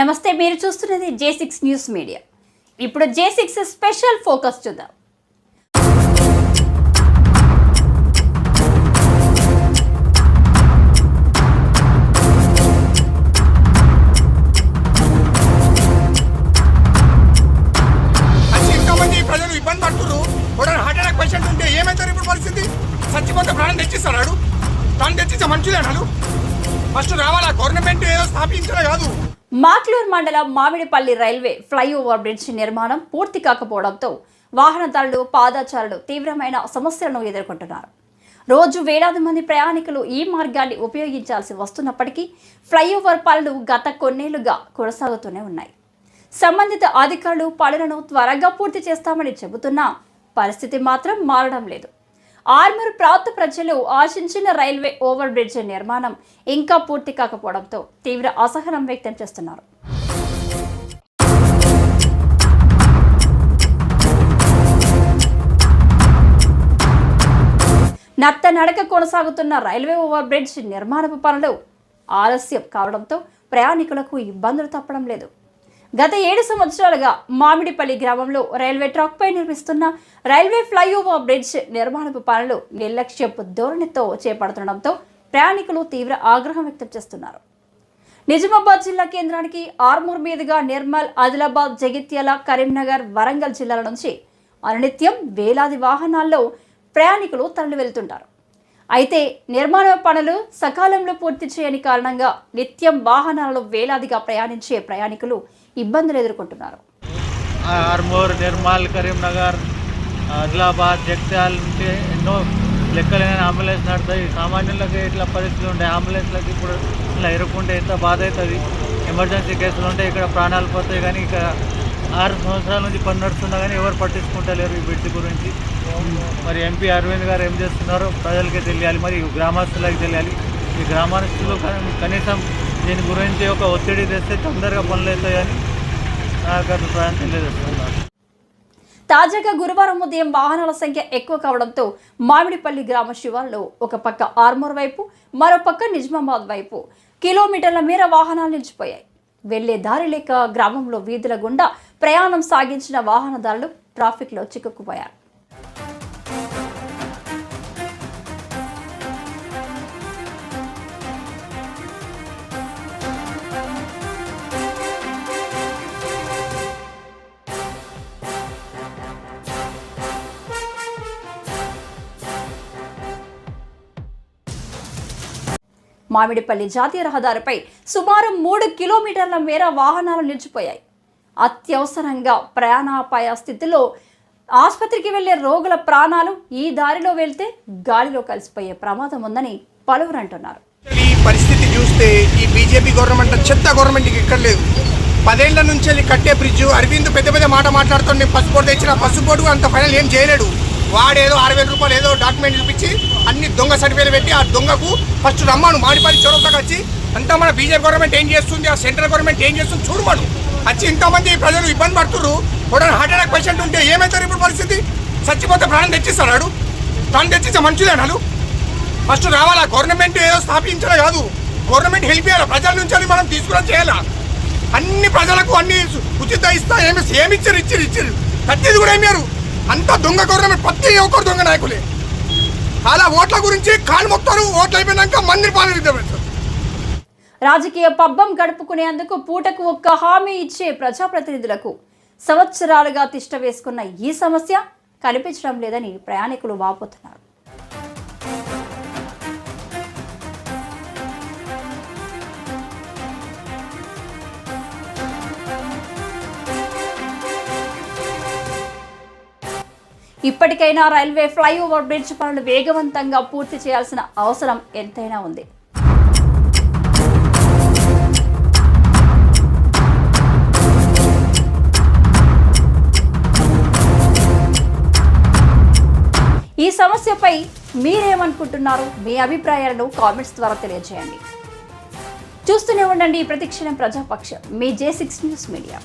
నమస్తే మీరు చూస్తున్నది జే సిక్స్ న్యూస్ మీడియా ఇప్పుడు జే సిక్స్ స్పెషల్ ఫోకస్ చూద్దాం. అసలు ఎంతమంది ప్రజలు ఇబ్బంది పడుతున్నారు. కూడా హార్ట్ అటాక్ పేషెంట్ ఉంటే ఏమవుతారు ఇప్పుడు పరిస్థితి చచ్చిపోతే ప్రాణం తెచ్చిస్తాడు ప్రాణం తెచ్చిస్తే మంచిదేనాడు ఫస్ట్ రావాలా? గవర్నమెంట్ ఏదో స్థాపించడం కాదు. మాక్లూర్ మండలం మామిడిపల్లి రైల్వే ఫ్లైఓవర్ బ్రిడ్జ్ నిర్మాణం పూర్తి కాకపోవడంతో వాహనదారులు పాదాచారులు తీవ్రమైన సమస్యలను ఎదుర్కొంటున్నారు. రోజు వేలాది మంది ప్రయాణికులు ఈ మార్గాన్ని ఉపయోగించాల్సి వస్తున్నప్పటికీ ఫ్లైఓవర్ పనులు గత కొన్నేళ్ళుగా కొనసాగుతూనే ఉన్నాయి. సంబంధిత అధికారులు పనులను త్వరగా పూర్తి చేస్తామని చెబుతున్నా పరిస్థితి మాత్రం మారడం లేదు. ఆర్మూర్ ప్రాంత ప్రజలు ఆశించిన రైల్వే ఓవర్ బ్రిడ్జ్ నిర్మాణం ఇంకా పూర్తి కాకపోవడంతో తీవ్ర అసహనం వ్యక్తం చేస్తున్నారు. నత్త నడక కొనసాగుతున్న రైల్వే ఓవర్ బ్రిడ్జ్ నిర్మాణపు పనులు ఆలస్యం కావడంతో ప్రయాణికులకు ఇబ్బందులు తప్పడం లేదు. గత ఏడు సంవత్సరాలుగా మామిడిపల్లి గ్రామంలో రైల్వే ట్రాక్పై నిర్మిస్తున్న రైల్వే ఫ్లైఓవర్ బ్రిడ్జ్ నిర్మాణపు పనులు నిర్లక్ష్యపు ధోరణితో చేపడుతుండటంతో ప్రయాణికులు తీవ్ర ఆగ్రహం వ్యక్తం చేస్తున్నారు. నిజామాబాద్ జిల్లా కేంద్రానికి ఆర్మూర్ మీదుగా నిర్మల్ ఆదిలాబాద్ జగిత్యాల కరీంనగర్ వరంగల్ జిల్లాల నుంచి అనునిత్యం వేలాది వాహనాల్లో ప్రయాణికులు తరలి వెళ్తుంటారు అయితే నిర్మాణ పనులు సకాలంలో పూర్తి చేయని కారణంగా నిత్యం వాహనాలలో వేలాదిగా ప్రయాణించే ప్రయాణికులు ఇబ్బందులు ఎదుర్కొంటున్నారు. ఆర్మూర్ నిర్మల్ కరీంనగర్ ఆదిలాబాద్ జగిత్యాల నుండి ఎన్నో లెక్కలేని అంబులెన్స్ నడుతాయి. సామాన్యులకి ఇట్లా పరిస్థితులు ఉంటాయి అంబులెన్స్లకి ఇప్పుడు ఇట్లా ఇరుక్కుంటే ఎంత బాధ అవుతుంది. ఎమర్జెన్సీ కేసులు ఉంటే ఇక్కడ ప్రాణాలు పోతాయి కానీ ఇక్కడ ఆరు సంవత్సరాల నుంచి పని నడుస్తున్నా కానీ ఎవరు పట్టించుకుంటలేరు ఈ బిడ్డ గురించి. మరి ఎంపీ అరవింద్ గారు ఏం చేస్తున్నారో? ప్రజలకే తెలియాలి మరి గ్రామస్తులకి తెలియాలి. ఈ గ్రామస్తులు కనీసం దీని గురించి ఒక ఒత్తిడి తెస్తే తొందరగా పనులు అవుతాయని నాకు అభిప్రాయం తెలియజేస్తున్నారు. తాజాగా గురువారం ఉదయం వాహనాల సంఖ్య ఎక్కువ కావడంతో మామిడిపల్లి గ్రామ శివార్లో ఒక పక్క ఆర్మూర్ వైపు మరో పక్క నిజామాబాద్ వైపు. కిలోమీటర్ల మేర వాహనాలు నిలిచిపోయాయి. వెళ్ళే దారి లేక గ్రామంలో వీధుల గుండా ప్రయాణం సాగించిన వాహనదారులు ట్రాఫిక్లో చిక్కుకుపోయారు. మామిడిపల్లి జాతీయ రహదారిపై సుమారు మూడు కిలోమీటర్ల మేర వాహనాలు నిలిచిపోయాయి. అత్యవసరంగా ప్రయాణాపాయ స్థితిలో ఆసుపత్రికి వెళ్ళే రోగుల ప్రాణాలు ఈ దారిలో వెళ్తే గాలిలో కలిసిపోయే ప్రమాదం ఉందని పలువురు అంటున్నారు. ఈ పరిస్థితి చూస్తే ఈ బీజేపీ గవర్నమెంట్ చెత్త గవర్నమెంట్కి ఇక్కడ లేదు పదేళ్ళ నుంచి వెళ్ళి కట్టే బ్రిడ్జ్ అరవింద్ పెద్ద పెద్ద మాట మాట్లాడుతుండే పసుపోటు తెచ్చిన పసుపోటు అంత ఫైనల్ ఏం చేయలేడు. వాడేదో ఆరు వేల రూపాయలు ఏదో డాక్యుమెంట్ చూపించి అన్ని దొంగ సర్టిఫికేట్ పెట్టి ఆ దొంగకు ఫస్ట్ రమ్మను మాడిపల్లి చౌరస్తాకు వచ్చి అంతా మన బీజేపీ గవర్నమెంట్ ఏం చేస్తుంది? ఆ సెంట్రల్ గవర్నమెంట్ ఏం చేస్తుంది? చూడమను వచ్చి ఇంతమంది ప్రజలు ఇబ్బంది పడుతున్నారు కూడా హార్ట్ అటాక్ పేషెంట్ ఉంటే ఏమవుతారు ఇప్పుడు పరిస్థితి? చచ్చిపోతే ప్రాణం తెచ్చిస్తాడు ప్రాణం తెచ్చిస్తే మంచిదేనాడు ఫస్ట్ రావాలా? గవర్నమెంట్ ఏదో స్థాపించడం కాదు. గవర్నమెంట్ హెల్ప్ చేయాలి? ప్రజల నుంచి అది మనం తీసుకురా చేయాలా? అన్ని ప్రజలకు అన్ని ఉచిత ఇస్తా ఏమి ఏమి ఇచ్చారు? ఇచ్చారు ఇచ్చారు. ప్రతిది కూడా ఏమారు అంత దొంగ గవర్నమెంట్ ప్రతి ఒక్కరు దొంగ నాయకులే. అలా ఓట్ల గురించి కాలు మొత్తారు ఓట్లు అయిపోయినాక మందిని పాలన రాజకీయ పబ్బం గడుపుకునేందుకు పూటకు ఒక్క హామీ ఇచ్చే ప్రజాప్రతినిధులకు సంవత్సరాలుగా తిష్ట వేసుకున్న ఈ సమస్య కనిపించడం లేదని ప్రయాణికులు వాపోతున్నారు. ఇప్పటికైనా రైల్వే ఫ్లైఓవర్ బ్రిడ్జ్ పనులు వేగవంతంగా పూర్తి చేయాల్సిన అవసరం ఎంతైనా ఉంది. ఈ సమస్యపై మీరేమనుకుంటున్నారు? మీ అభిప్రాయాలను కామెంట్స్ ద్వారా తెలియజేయండి. చూస్తూనే ఉండండి ప్రతిక్షణం ప్రజాపక్ష. మీ జే సిక్స్ న్యూస్ మీడియా.